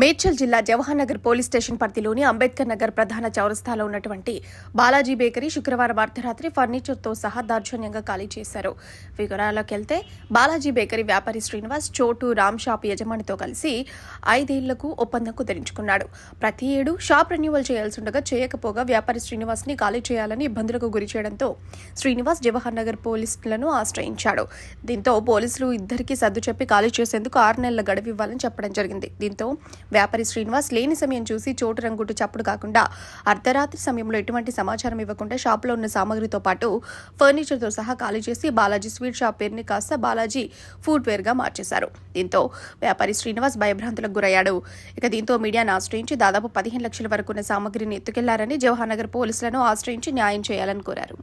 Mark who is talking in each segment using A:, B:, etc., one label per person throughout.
A: మేడ్చల్ జిల్లా Jawahar Nagar police station పరిధిలోని అంబేద్కర్ నగర్ ప్రధాన చౌరస్తాలో ఉన్నటువంటి బాలాజీ బేకరీ శుక్రవారం అర్ధరాత్రి ఫర్నిచర్తో సహా దార్జన్యంగా ఖాళీ చేశారు. వివరాల్లోకి వెళ్తే బాలాజీ బేకరీ వ్యాపారి శ్రీనివాస్ చోటు రామ్ షాప్ యజమానితో కలిసి ఐదేళ్ళకు ఒప్పందం కుదిరించుకున్నాడు. ప్రతి ఏడు షాప్ రెన్యువల్ చేయాల్సి ఉండగా చేయకపోగా వ్యాపారి శ్రీనివాస్ని ఖాళీ చేయాలని ఇబ్బందులకు గురి చేయడంతో శ్రీనివాస్ జవహర్ నగర్ పోలీసులను ఆశ్రయించాడు. దీంతో పోలీసులు ఇద్దరికీ సర్దు చెప్పి ఖాళీ చేసేందుకు ఆరు నెలల గడువు ఇవ్వాలని చెప్పడం జరిగింది. దీంతో వ్యాపారి శ్రీనివాస్ లేని సమయం చూసి చోటు రంగుట్టు చప్పుడు కాకుండా అర్ధరాత్రి సమయంలో ఎటువంటి సమాచారం ఇవ్వకుండా షాపులో ఉన్న సామాగ్రితో పాటు ఫర్నిచర్తో సహా ఖాళీ చేసి బాలాజీ స్వీట్ షాప్ పేరుని కాస్త బాలాజీ ఫుడ్ వేర్గా మార్చేశారు. దీంతో వ్యాపారి శ్రీనివాస్ భయభ్రాంతులకు గురయ్యాడు. ఇక దీంతో మీడియాను ఆశ్రయించి దాదాపు పదిహేను లక్షల వరకు ఉన్న సామాగ్రిని ఎత్తుకెళ్ళారని జవహర్ నగర్ పోలీసులను ఆశ్రయించి న్యాయం చేయాలని కోరారు.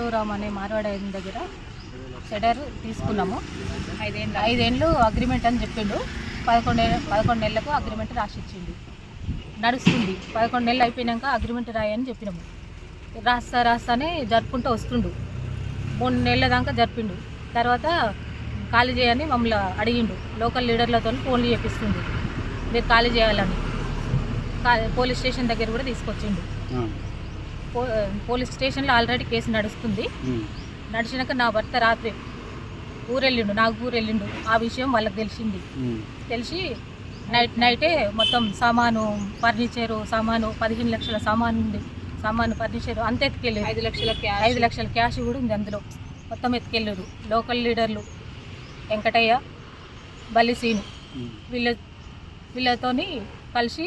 B: కోటూరామ్ అనే మార్వాడ దగ్గర సెడర్ తీసుకున్నాము. ఐదేళ్ళు ఐదేళ్ళు అగ్రిమెంట్ అని చెప్పిండు. పదకొండు పదకొండు నెలలకు అగ్రిమెంట్ రాసిచ్చింది నడుస్తుంది. పదకొండు నెలలు అయిపోయినాక అగ్రిమెంట్ రాయని చెప్పినాము. రాస్తా రాస్తానే జరుపుకుంటూ వస్తుండు. మూడు నెలల దాకా జరిపిండు. తర్వాత ఖాళీ చేయని మమ్మల్ని అడిగిండు. లోకల్ లీడర్లతో ఫోన్లు చేపిస్తుంది మీరు ఖాళీ చేయాలని. పోలీస్ స్టేషన్ దగ్గర కూడా తీసుకొచ్చిండు. పోలీస్ స్టేషన్లో ఆల్రెడీ కేసు నడుస్తుంది. నడిచినాక నా భర్త రాత్రి ఊరెళ్ళిండు నాకు ఊరెళ్ళిండు. ఆ విషయం వాళ్ళకి తెలిసింది. తెలిసి నైట్ నైటే మొత్తం సామాను ఫర్నిచరు సామాను పదిహేను లక్షల సామాను ఉంది. సామాను ఫర్నిచరు అంత ఎత్తుకెళ్ళారు. ఐదు లక్షల క్యాష్. ఐదు లక్షల క్యాష్ కూడా ఉంది అందులో. మొత్తం ఎత్తుకెళ్ళారు. లోకల్ లీడర్లు వెంకటయ్య బల్లిసీను వీళ్ళ వీళ్ళతోని కలిసి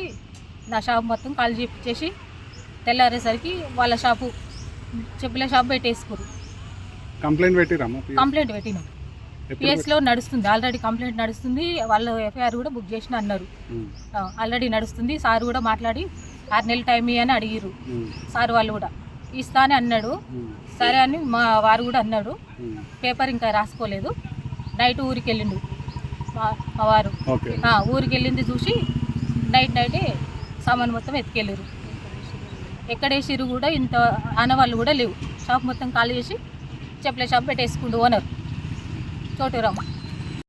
B: నా షాప్ మొత్తం కాల్ చేసి తెల్లారేసరికి వాళ్ళ షాపు చెప్పుల షాప్ పెట్టేసుకురు
C: కంప్లైంట్ పెట్టిరమ్మా
B: కంప్లైంట్ పెట్టినాం. పిఎస్లో నడుస్తుంది ఆల్రెడీ కంప్లైంట్ నడుస్తుంది. వాళ్ళు ఎఫ్ఐఆర్ కూడా బుక్ చేసిన అన్నారు. ఆల్రెడీ నడుస్తుంది. సార్ కూడా మాట్లాడి ఆరు నెలల టైం అని అడిగిరు సార్ వాళ్ళు కూడా. ఇస్తా అని అన్నాడు. సరే అని మా వారు కూడా అన్నాడు. పేపర్ ఇంకా రాసుకోలేదు. నైట్ ఊరికి వెళ్ళిండు మా వారు. ఊరికి వెళ్ళింది చూసి నైట్ నైటే సామాన్ మొత్తం ఎత్తుకెళ్ళారు ఎక్కడేసిరు కూడా ఇంత ఆనవాళ్ళు కూడా లేవు. షాప్ మొత్తం ఖాళీ చేసి చెప్పుల షాప్ పెట్టేసుకుండు ఓనర్. చోటూరమ్మ